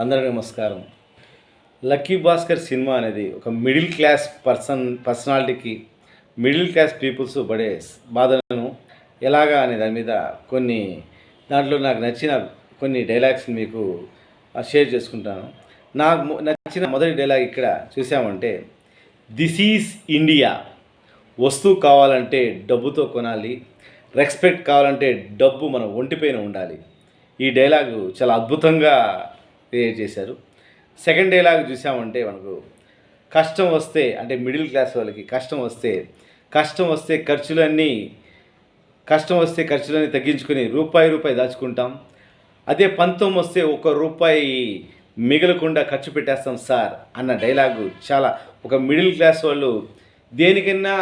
అందరికీ నమస్కారం. Lucky Bhaskar cinema అనేది ఒక మిడిల్ క్లాస్ పర్సన్ పర్సనాలిటీకి మిడిల్ క్లాస్ పీపుల్స్ పడే బాధలను ఎలాగా అనే దాని మీద కొన్ని దాంట్లో నాకు నచ్చిన కొన్ని డైలాగ్స్ మీకు షేర్ చేసుకుంటాను. నాకు నచ్చిన మొదటి డైలాగ్ ఇక్కడ చూసామంటే దిస్ ఈజ్ ఇండియా. వస్తువు కావాలంటే డబ్బుతో కొనాలి. రెస్పెక్ట్ కావాలంటే డబ్బు మన ఒంటిపైన ఉండాలి. ఈ డైలాగు చాలా అద్భుతంగా క్రియేట్ చేశారు. సెకండ్ డైలాగ్ చూసామంటే మనకు కష్టం వస్తే అంటే మిడిల్ క్లాస్ వాళ్ళకి కష్టం వస్తే కష్టం వస్తే ఖర్చులన్నీ కష్టం వస్తే ఖర్చులన్నీ తగ్గించుకొని రూపాయి రూపాయి దాచుకుంటాం. అదే పంతం వస్తే ఒక రూపాయి మిగలకుండా ఖర్చు పెట్టేస్తాం సార్ అన్న డైలాగు చాలా ఒక మిడిల్ క్లాస్ వాళ్ళు దేనికైనా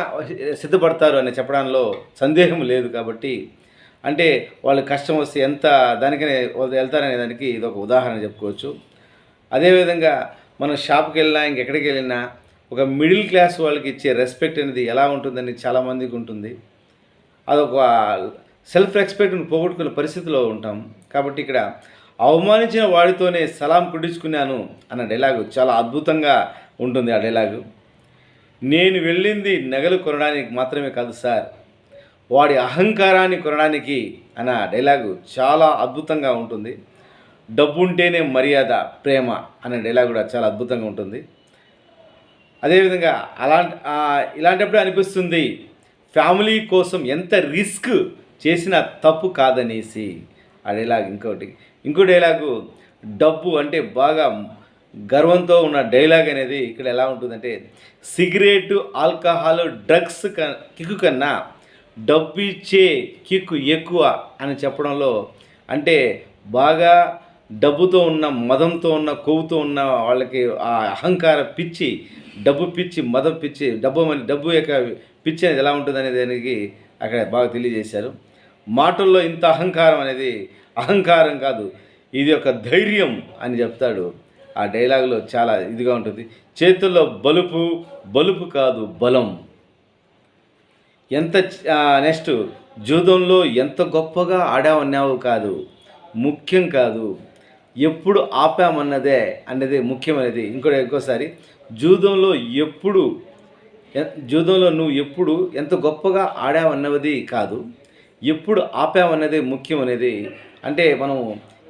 సిద్ధపడతారు అని చెప్పడంలో సందేహం లేదు కాబట్టి అంటే వాళ్ళు కష్టం వస్తే ఎంత దానికనే వాళ్ళు వెళ్తారనే దానికి ఇది ఒక ఉదాహరణ చెప్పుకోవచ్చు. అదేవిధంగా మనం షాప్కి వెళ్ళినా ఇంకెక్కడికి వెళ్ళినా ఒక మిడిల్ క్లాస్ వాళ్ళకి ఇచ్చే రెస్పెక్ట్ అనేది ఎలా ఉంటుందని చాలామందికి ఉంటుంది. అదొక సెల్ఫ్ రెస్పెక్ట్ని పోగొట్టుకునే పరిస్థితిలో ఉంటాం. కాబట్టి ఇక్కడ అవమానించిన వాడితోనే సలాం కుట్టించుకున్నాను అన్న డైలాగు చాలా అద్భుతంగా ఉంటుంది ఆ డైలాగు. నేను వెళ్ళింది నగలు కొనడానికి మాత్రమే కాదు సార్. వాడి అహంకారాన్ని కొనడానికి అన్న డైలాగు చాలా అద్భుతంగా ఉంటుంది. డబ్బు ఉంటేనే మర్యాద ప్రేమ అనే డైలాగ్ కూడా చాలా అద్భుతంగా ఉంటుంది. అదేవిధంగా అలాంటి ఇలాంటప్పుడు అనిపిస్తుంది ఫ్యామిలీ కోసం ఎంత రిస్క్ చేసినా తప్పు కాదనేసి ఆ డైలాగ్ ఇంకోటి. ఇంకో డైలాగు డబ్బు అంటే బాగా గర్వంతో ఉన్న డైలాగ్ అనేది ఇక్కడ ఎలా ఉంటుందంటే సిగరెట్ ఆల్కహాల్ డ్రగ్స్ క కిక్కు కన్నా డబ్బు ఇచ్చే కిక్కు ఎక్కువ అని చెప్పడంలో అంటే బాగా డబ్బుతో ఉన్న మదంతో ఉన్న కొవ్వుతో ఉన్న వాళ్ళకి ఆ అహంకార పిచ్చి డబ్బు పిచ్చి మదం పిచ్చి డబ్బు మన డబ్బు యొక్క పిచ్చి అనేది ఎలా ఉంటుంది అనేది దానికి అక్కడ బాగా తెలియజేశారు. మాటల్లో ఇంత అహంకారం అనేది అహంకారం కాదు ఇది ఒక ధైర్యం అని చెప్తాడు. ఆ డైలాగులో చాలా ఇదిగా ఉంటుంది. చేతుల్లో బలుపు బలుపు కాదు బలం. ఎంత నెక్స్ట్ జూదంలో ఎంత గొప్పగా ఆడామన్నావు కాదు ముఖ్యం కాదు ఎప్పుడు ఆపామన్నదే అనేది ముఖ్యమైనది. ఇంకోటి ఇంకోసారి జూదంలో ఎప్పుడు జూదంలో నువ్వు ఎప్పుడు ఎంత గొప్పగా ఆడావన్నది కాదు ఎప్పుడు ఆపామన్నదే ముఖ్యం అనేది అంటే మనం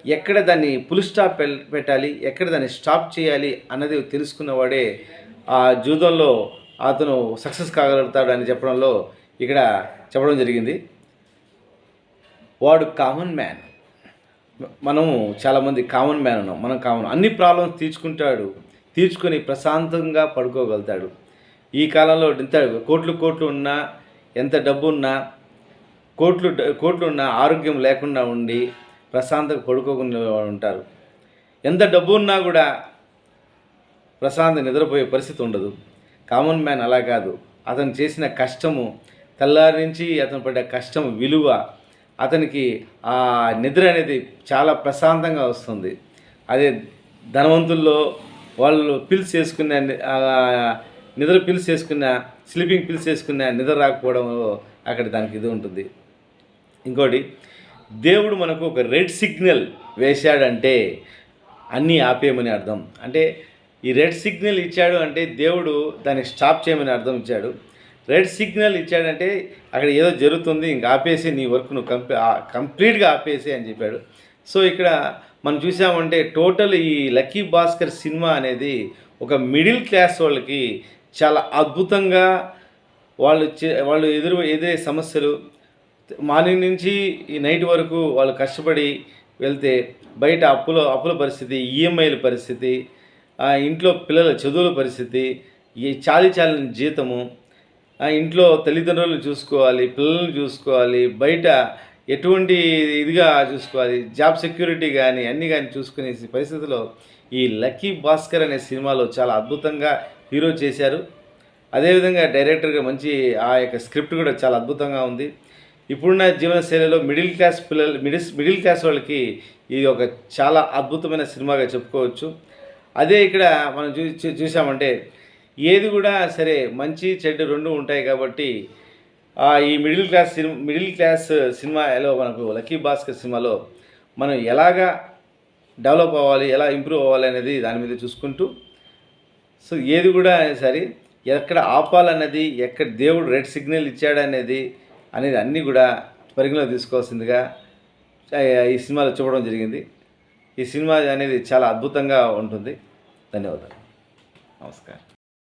ఎక్కడ దాన్ని పుల్ స్టాప్ పెట్టాలి ఎక్కడ దాన్ని స్టాప్ చేయాలి అన్నది తెలుసుకున్నవాడే ఆ జూదంలో అతను సక్సెస్ కాగలుగుతాడు అని చెప్పడంలో ఇక్కడ చెప్పడం జరిగింది. వాడు కామన్ మ్యాన్ మనము చాలామంది కామన్ మ్యాన్ ఉన్నాం. మనం కామన్ అన్ని ప్రాబ్లమ్స్ తీర్చుకుంటాడు. తీర్చుకొని ప్రశాంతంగా పడుకోగలుగుతాడు. ఈ కాలంలో ఎంత కోట్లు కోట్లు ఉన్నా ఎంత డబ్బు ఉన్నా కోట్లు కోట్లు ఉన్నా ఆరోగ్యం లేకుండా ఉండి ప్రశాంతంగా పడుకోకుండా ఉంటారు. ఎంత డబ్బు ఉన్నా కూడా ప్రశాంత నిద్రపోయే పరిస్థితి ఉండదు. కామన్ మ్యాన్ అలా కాదు. అతను చేసిన కష్టము తెల్లారి నుంచి అతను పడ్డ కష్టం విలువ అతనికి ఆ నిద్ర అనేది చాలా ప్రశాంతంగా వస్తుంది. అదే ధనవంతుల్లో వాళ్ళు పిల్స్ చేసుకున్న నిద్ర పిల్స్ చేసుకున్న స్లీపింగ్ పిల్స్ చేసుకున్న నిద్ర రాకపోవడంలో అక్కడ దానికి ఇది ఉంటుంది. ఇంకోటి దేవుడు మనకు ఒక రెడ్ సిగ్నల్ వేశాడంటే అన్నీ ఆపేయమని అర్థం. అంటే ఈ రెడ్ సిగ్నల్ ఇచ్చాడు అంటే దేవుడు దాన్ని స్టాప్ చేయమని అర్థం ఇచ్చాడు. రెడ్ సిగ్నల్ ఇచ్చాడంటే అక్కడ ఏదో జరుగుతుంది ఇంక ఆపేసి నీ వర్క్ నువ్వు కంప్లీ కంప్లీట్గా ఆపేసి అని చెప్పాడు. సో ఇక్కడ మనం చూసామంటే టోటల్ ఈ లక్కీ భాస్కర్ సినిమా అనేది ఒక మిడిల్ క్లాస్ వాళ్ళకి చాలా అద్భుతంగా వాళ్ళు చే- వాళ్ళు ఎదురు ఎదురే సమస్యలు. మార్నింగ్ నుంచి ఈ నైట్ వరకు వాళ్ళు కష్టపడి వెళ్తే బయట అప్పుల అప్పుల పరిస్థితి ఈఎంఐల పరిస్థితి ఇంట్లో పిల్లల చదువుల పరిస్థితి ఈ చాలి చాలని జీతము ఇంట్లో తల్లిదండ్రులను చూసుకోవాలి పిల్లల్ని చూసుకోవాలి బయట ఎటువంటి ఇదిగా చూసుకోవాలి జాబ్ సెక్యూరిటీ కానీ అన్నీ కానీ చూసుకునే పరిస్థితిలో ఈ లక్కీ భాస్కర్ అనే సినిమాలో చాలా అద్భుతంగా హీరో చేశారు. అదేవిధంగా డైరెక్టర్గా మంచి ఆ యొక్క స్క్రిప్ట్ కూడా చాలా అద్భుతంగా ఉంది. ఇప్పుడున్న జీవన శైలిలో మిడిల్ క్లాస్ పిల్లలు మిడిల్ మిడిల్ క్లాస్ వాళ్ళకి ఇది ఒక చాలా అద్భుతమైన సినిమాగా చెప్పుకోవచ్చు. అదే ఇక్కడ మనం చూ చూ- చూసామంటే ఏది కూడా సరే మంచి చెడ్డ రెండు ఉంటాయి కాబట్టి ఈ middle class cinema middle class సినిమాలో మనకు లక్కీ భాస్కర్ సినిమాలో మనం ఎలాగా డెవలప్ అవ్వాలి ఎలా ఇంప్రూవ్ అవ్వాలి అనేది దాని మీద చూసుకుంటూ సో ఏది కూడా సరే ఎక్కడ ఆపాలన్నది ఎక్కడ దేవుడు రెడ్ సిగ్నల్ ఇచ్చాడనేది అనేది అన్నీ కూడా పరిగణలో తీసుకోవాల్సిందిగా ఈ సినిమాలో చూపడం జరిగింది. ఈ సినిమా అనేది చాలా అద్భుతంగా ఉంటుంది. ధన్యవాదాలు. నమస్కారం.